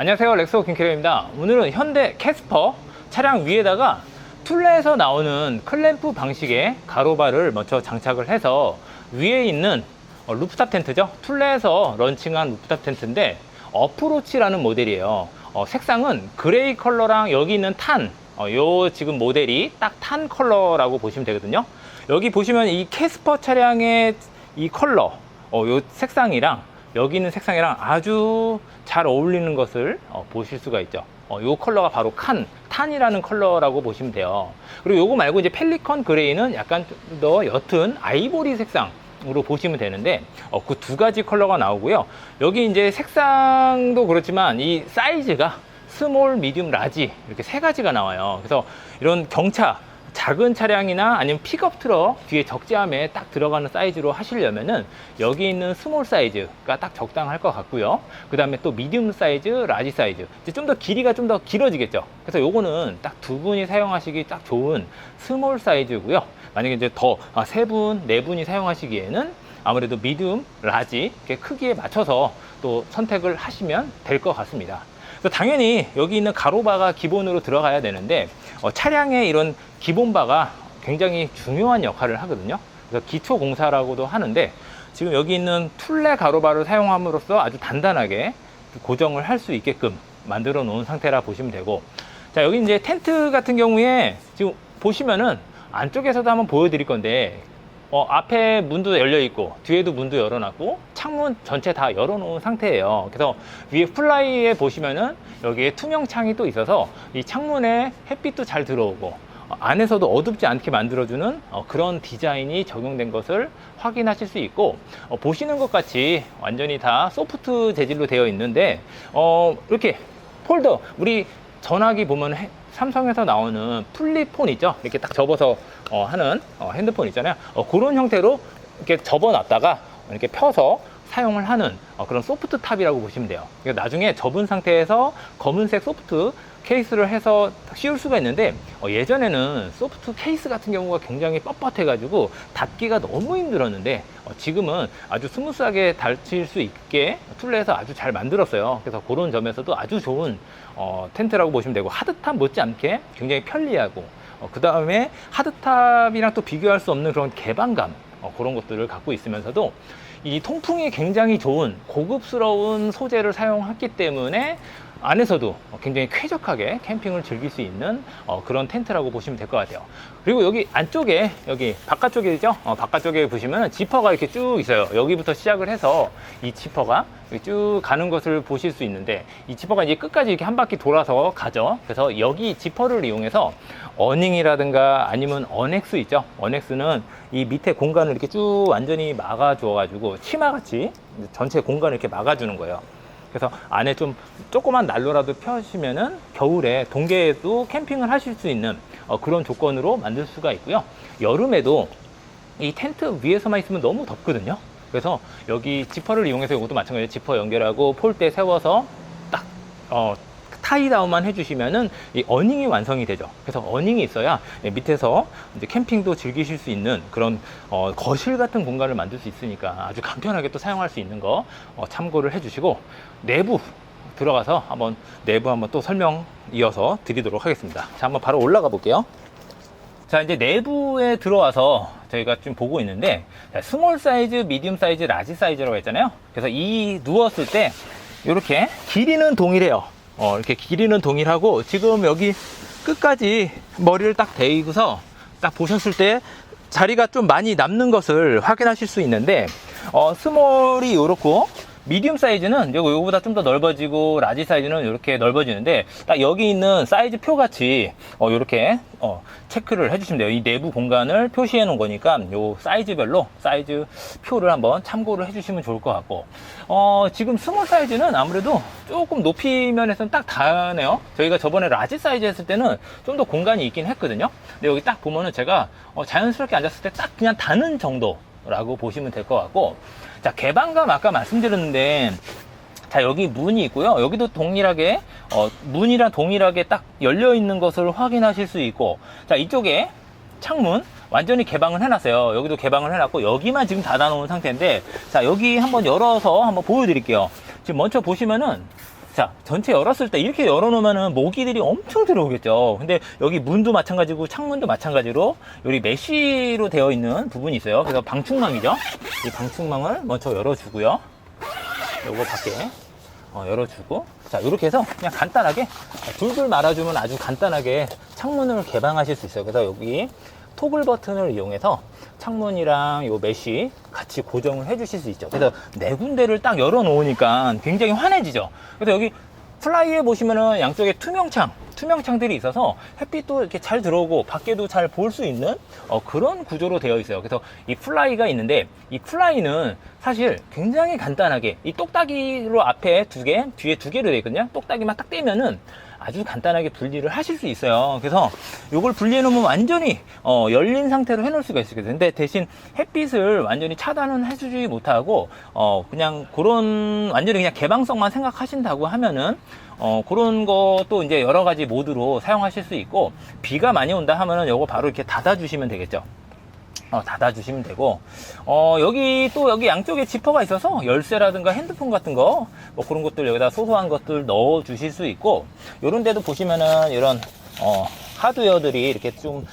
안녕하세요. 렉소 김캐리입니다. 오늘은 현대 캐스퍼 차량 위에다가 툴레에서 나오는 클램프 방식의 가로바를 먼저 장착을 해서 위에 있는 어, 루프탑 텐트죠? 툴레에서 런칭한 루프탑 텐트인데 어프로치라는 모델이에요. 어, 색상은 그레이 컬러랑 여기 있는 탄 어, 요 지금 모델이 딱 탄 컬러라고 보시면 되거든요. 여기 보시면 이 캐스퍼 차량의 이 컬러 어, 요 색상이랑 여기 있는 색상이랑 아주 잘 어울리는 것을 어, 보실 수가 있죠. 어, 요 컬러가 바로 칸, 탄이라는 컬러라고 보시면 돼요. 그리고 요거 말고 이제 펠리컨 그레이는 약간 좀더 옅은 아이보리 색상 으로 보시면 되는데 어, 그 두 가지 컬러가 나오고요. 여기 이제 색상도 그렇지만 이 사이즈가 스몰, 미디움, 라지 이렇게 세 가지가 나와요. 그래서 이런 경차 작은 차량이나 아니면 픽업 트럭 뒤에 적재함에 딱 들어가는 사이즈로 하시려면은 여기 있는 스몰 사이즈가 딱 적당할 것 같고요. 그 다음에 또 미디움 사이즈, 라지 사이즈. 이제 좀 더 길이가 좀 더 길어지겠죠. 그래서 요거는 딱 두 분이 사용하시기 딱 좋은 스몰 사이즈고요. 만약에 이제 더 아, 세 분, 네 분이 사용하시기에는 아무래도 미디움, 라지 이렇게 크기에 맞춰서 또 선택을 하시면 될 것 같습니다. 그래서 당연히 여기 있는 가로바가 기본으로 들어가야 되는데 어, 차량의 이런 기본바가 굉장히 중요한 역할을 하거든요. 그래서 기초 공사라고도 하는데 지금 여기 있는 툴레 가로바를 사용함으로써 아주 단단하게 고정을 할 수 있게끔 만들어 놓은 상태라 보시면 되고 자 여기 이제 텐트 같은 경우에 지금 보시면은 안쪽에서도 한번 보여드릴 건데 어, 앞에 문도 열려 있고 뒤에도 문도 열어놨고 창문 전체 다 열어놓은 상태예요. 그래서 위에 플라이에 보시면은 여기에 투명 창이 또 있어서 이 창문에 햇빛도 잘 들어오고 어, 안에서도 어둡지 않게 만들어주는 어, 그런 디자인이 적용된 것을 확인하실 수 있고 어, 보시는 것 같이 완전히 다 소프트 재질로 되어 있는데 어, 이렇게 폴더 우리 전화기 보면 해- 삼성에서 나오는 플립폰 있죠. 이렇게 딱 접어서 어, 하는 어, 핸드폰 있잖아요. 어, 그런 형태로 이렇게 접어놨다가 이렇게 펴서 사용을 하는 어, 그런 소프트 탑이라고 보시면 돼요. 그러니까 나중에 접은 상태에서 검은색 소프트 케이스를 해서 씌울 수가 있는데 어, 예전에는 소프트 케이스 같은 경우가 굉장히 뻣뻣해 가지고 닫기가 너무 힘들었는데 어, 지금은 아주 스무스하게 닫힐 수 있게 툴레에서 아주 잘 만들었어요. 그래서 그런 점에서도 아주 좋은 어, 텐트라고 보시면 되고 하드탑 못지않게 굉장히 편리하고 그 다음에 하드탑이랑 또 비교할 수 없는 그런 개방감 어, 그런 것들을 갖고 있으면서도 이 통풍이 굉장히 좋은 고급스러운 소재를 사용했기 때문에 안에서도 굉장히 쾌적하게 캠핑을 즐길 수 있는 어, 그런 텐트라고 보시면 될 것 같아요. 그리고 여기 안쪽에 여기 바깥쪽이죠. 어, 바깥쪽에 보시면 지퍼가 이렇게 쭉 있어요. 여기부터 시작을 해서 이 지퍼가 쭉 가는 것을 보실 수 있는데 이 지퍼가 이제 끝까지 이렇게 한 바퀴 돌아서 가죠. 그래서 여기 지퍼를 이용해서 어닝이라든가 아니면 어넥스 있죠. 어넥스는 이 밑에 공간을 이렇게 쭉 완전히 막아 주어 가지고 치마같이 전체 공간을 이렇게 막아 주는 거예요. 그래서 안에 좀 조그만 난로라도 펴시면은 겨울에 동계에도 캠핑을 하실 수 있는 어, 그런 조건으로 만들 수가 있고요. 여름에도 이 텐트 위에서만 있으면 너무 덥거든요. 그래서 여기 지퍼를 이용해서 이것도 마찬가지로 지퍼 연결하고 폴대 세워서 딱 어, 타이다운만 해주시면은 이 어닝이 완성이 되죠. 그래서 어닝이 있어야 밑에서 이제 캠핑도 즐기실 수 있는 그런 어, 거실 같은 공간을 만들 수 있으니까 아주 간편하게 또 사용할 수 있는 거 어, 참고를 해주시고 내부 들어가서 한번 내부 한번 또 설명 이어서 드리도록 하겠습니다. 자, 한번 바로 올라가 볼게요. 자, 이제 내부에 들어와서 저희가 좀 보고 있는데, 자, 스몰 사이즈, 미디움 사이즈, 라지 사이즈라고 했잖아요. 그래서 이 누웠을 때, 이렇게 길이는 동일해요. 어, 이렇게 길이는 동일하고, 지금 여기 끝까지 머리를 딱 대고서 딱 보셨을 때 자리가 좀 많이 남는 것을 확인하실 수 있는데, 어, 스몰이 이렇고, 미디움 사이즈는 요거 요거보다 좀 더 넓어지고 라지 사이즈는 이렇게 넓어지는데 딱 여기 있는 사이즈 표 같이 어 요렇게 어 체크를 해주시면 돼요. 이 내부 공간을 표시해 놓은 거니까 요 사이즈별로 사이즈 표를 한번 참고를 해주시면 좋을 것 같고 어 지금 스몰 사이즈는 아무래도 조금 높이 면에서는 딱 다네요. 저희가 저번에 라지 사이즈 했을 때는 좀 더 공간이 있긴 했거든요. 근데 여기 딱 보면은 제가 어 자연스럽게 앉았을 때 딱 그냥 닿는 정도 라고 보시면 될 것 같고 자, 개방감 아까 말씀드렸는데 자, 여기 문이 있고요. 여기도 동일하게 어, 문이랑 동일하게 딱 열려 있는 것을 확인하실 수 있고 자, 이쪽에 창문 완전히 개방을 해놨어요. 여기도 개방을 해놨고 여기만 지금 닫아 놓은 상태인데 자, 여기 한번 열어서 한번 보여드릴게요. 지금 먼저 보시면은 자, 전체 열었을 때 이렇게 열어놓으면은 모기들이 엄청 들어오겠죠. 근데 여기 문도 마찬가지고 창문도 마찬가지로 여기 메쉬로 되어 있는 부분이 있어요. 그래서 방충망이죠. 이 방충망을 먼저 열어주고요. 요거 밖에 어, 열어주고 자 이렇게 해서 그냥 간단하게 둘둘 말아주면 아주 간단하게 창문을 개방하실 수 있어요. 그래서 여기 토글 버튼을 이용해서 창문이랑 요 메쉬 같이 고정을 해 주실 수 있죠. 그래서 네 군데를 딱 열어 놓으니까 굉장히 환해지죠. 그래서 여기 플라이에 보시면은 양쪽에 투명창, 투명창들이 있어서 햇빛도 이렇게 잘 들어오고 밖에도 잘 볼 수 있는 어, 그런 구조로 되어 있어요. 그래서 이 플라이가 있는데 이 플라이는 사실 굉장히 간단하게 이 똑딱이로 앞에 두 개, 뒤에 두 개로 되어 있거든요. 똑딱이만 딱 떼면은 아주 간단하게 분리를 하실 수 있어요. 그래서 이걸 분리해 놓으면 완전히 어, 열린 상태로 해 놓을 수가 있어요. 근데 대신 햇빛을 완전히 차단은 해주지 못하고 어, 그냥 그런 완전히 그냥 개방성만 생각하신다고 하면은 어, 그런 것도 이제 여러 가지 모드로 사용하실 수 있고 비가 많이 온다 하면은 요거 바로 이렇게 닫아 주시면 되겠죠. 어, 닫아주시면 되고, 어, 여기 또 여기 양쪽에 지퍼가 있어서 열쇠라든가 핸드폰 같은 거, 뭐 그런 것들 여기다 소소한 것들 넣어 주실 수 있고, 요런 데도 보시면은 이런, 어, 하드웨어들이 이렇게 좀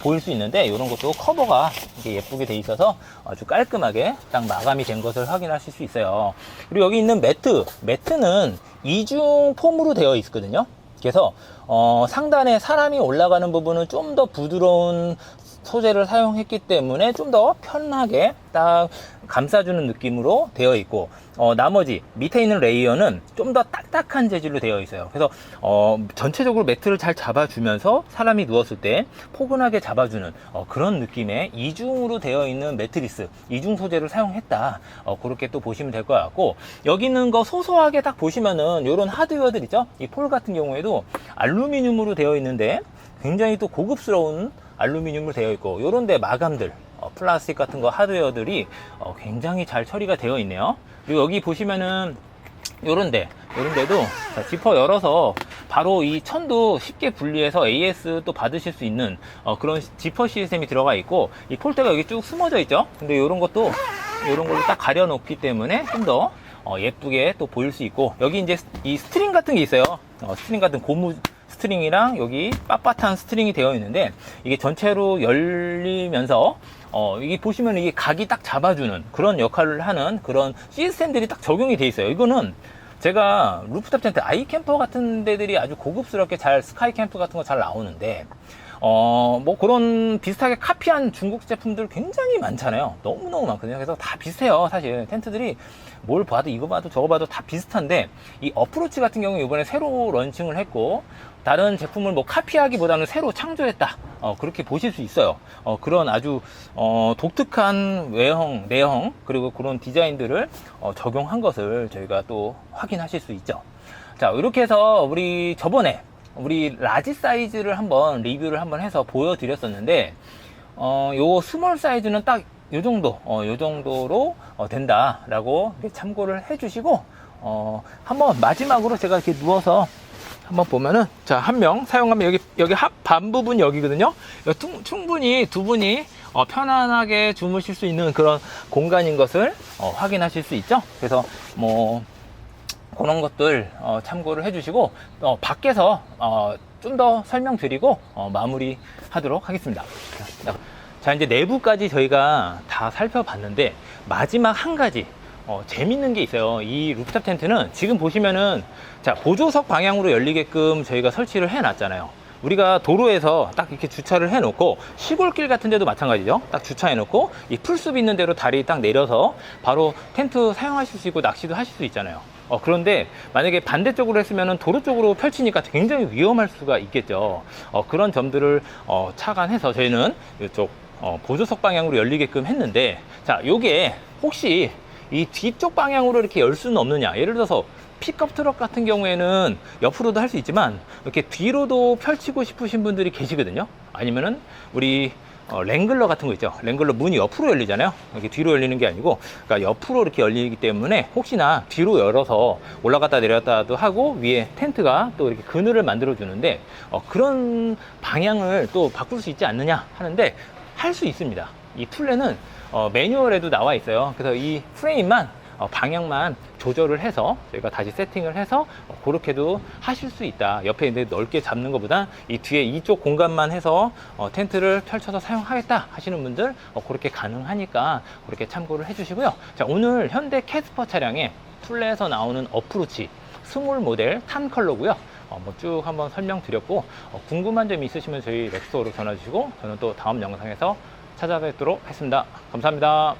보일 수 있는데, 이런 것도 커버가 이렇게 예쁘게 돼 있어서 아주 깔끔하게 딱 마감이 된 것을 확인하실 수 있어요. 그리고 여기 있는 매트, 매트는 이중 폼으로 되어 있거든요. 그래서 어, 상단에 사람이 올라가는 부분은 좀 더 부드러운 소재를 사용했기 때문에 좀 더 편하게 딱 감싸주는 느낌으로 되어 있고 어, 나머지 밑에 있는 레이어는 좀 더 딱딱한 재질로 되어 있어요. 그래서 어, 전체적으로 매트를 잘 잡아주면서 사람이 누웠을 때 포근하게 잡아주는 어, 그런 느낌의 이중으로 되어 있는 매트리스 이중 소재를 사용했다. 어, 그렇게 또 보시면 될 것 같고 여기 있는 거 소소하게 딱 보시면은 이런 하드웨어들 있죠? 이 폴 같은 경우에도 알루미늄으로 되어 있는데 굉장히 또 고급스러운 알루미늄으로 되어 있고 요런데 마감들 어, 플라스틱 같은 거 하드웨어들이 어, 굉장히 잘 처리가 되어 있네요. 그리고 여기 보시면은 요런데 요런데도 자, 지퍼 열어서 바로 이 천도 쉽게 분리해서 AS 또 받으실 수 있는 어, 그런 지퍼 시스템이 들어가 있고 이 폴대가 여기 쭉 숨어져 있죠? 근데 요런 것도 요런 걸로 딱 가려 놓기 때문에 좀더 어, 예쁘게 또 보일 수 있고 여기 이제 이 스트링 같은 게 있어요. 어, 스트링 같은 고무 스트링이랑 여기 빳빳한 스트링이 되어 있는데 이게 전체로 열리면서 어, 이게 보시면 이게 각이 딱 잡아주는 그런 역할을 하는 그런 시스템들이 딱 적용이 돼 있어요. 이거는 제가 루프탑 텐트 아이캠퍼 같은 데들이 아주 고급스럽게 잘 스카이 캠프 같은 거 잘 나오는데 어, 뭐 그런 비슷하게 카피한 중국 제품들 굉장히 많잖아요. 너무너무 많거든요. 그래서 다 비슷해요. 사실 텐트들이 뭘 봐도 이거 봐도 저거 봐도 다 비슷한데 이 어프로치 같은 경우 이번에 새로 런칭을 했고 다른 제품을 뭐 카피하기보다는 새로 창조했다. 어, 그렇게 보실 수 있어요. 어, 그런 아주 어, 독특한 외형, 내형 그리고 그런 디자인들을 어, 적용한 것을 저희가 또 확인하실 수 있죠. 자, 이렇게 해서 우리 저번에 우리 라지 사이즈를 한번 리뷰를 한번 해서 보여드렸었는데, 어, 요 스몰 사이즈는 딱 요 정도, 어, 요 정도로 어, 된다라고 참고를 해주시고, 어, 한번 마지막으로 제가 이렇게 누워서 한번 보면은, 자, 한 명 사용하면 여기, 여기 합, 반 부분 여기거든요. 여기 퉁- 충분히 두 분이 어, 편안하게 주무실 수 있는 그런 공간인 것을 어, 확인하실 수 있죠. 그래서 뭐, 그런 것들 어, 참고를 해주시고 어, 밖에서 좀더 설명드리고 어, 마무리 하도록 하겠습니다. 자, 자 이제 내부까지 저희가 다 살펴봤는데 마지막 한 가지 어, 재밌는 게 있어요. 이 루프탑 텐트는 지금 보시면은 자 보조석 방향으로 열리게끔 저희가 설치를 해 놨잖아요. 우리가 도로에서 딱 이렇게 주차를 해 놓고 시골길 같은 데도 마찬가지죠. 딱 주차해 놓고 이 풀숲 있는 대로 다리 딱 내려서 바로 텐트 사용하실 수 있고 낚시도 하실 수 있잖아요 어, 그런데 만약에 반대쪽으로 했으면 도로 쪽으로 펼치니까 굉장히 위험할 수가 있겠죠. 어, 그런 점들을 어, 차관해서 저희는 이쪽 어, 보조석 방향으로 열리게끔 했는데 자, 요게 혹시 이 뒤쪽 방향으로 이렇게 열 수는 없느냐? 예를 들어서 픽업 트럭 같은 경우에는 옆으로도 할 수 있지만 이렇게 뒤로도 펼치고 싶으신 분들이 계시거든요. 아니면은 우리 어, 랭글러 같은 거 있죠. 랭글러 문이 옆으로 열리잖아요. 이렇게 뒤로 열리는 게 아니고, 그러니까 옆으로 이렇게 열리기 때문에 혹시나 뒤로 열어서 올라갔다 내렸다도 하고 위에 텐트가 또 이렇게 그늘을 만들어 주는데 어, 그런 방향을 또 바꿀 수 있지 않느냐 하는데 할 수 있습니다. 이 툴레는 어, 매뉴얼에도 나와 있어요. 그래서 이 프레임만 어, 방향만 조절을 해서 저희가 다시 세팅을 해서 어, 그렇게도 하실 수 있다. 옆에 이제 넓게 잡는 것보다 이 뒤에 이쪽 공간만 해서 어, 텐트를 펼쳐서 사용하겠다 하시는 분들 어, 그렇게 가능하니까 그렇게 참고를 해주시고요. 자 오늘 현대 캐스퍼 차량에 툴레에서 나오는 어프로치 스몰 모델 탄 컬러고요. 어, 뭐쭉 한번 설명드렸고 어, 궁금한 점 있으시면 저희 렉스토어로 전화 주시고 저는 또 다음 영상에서 찾아뵙도록 하겠습니다. 감사합니다.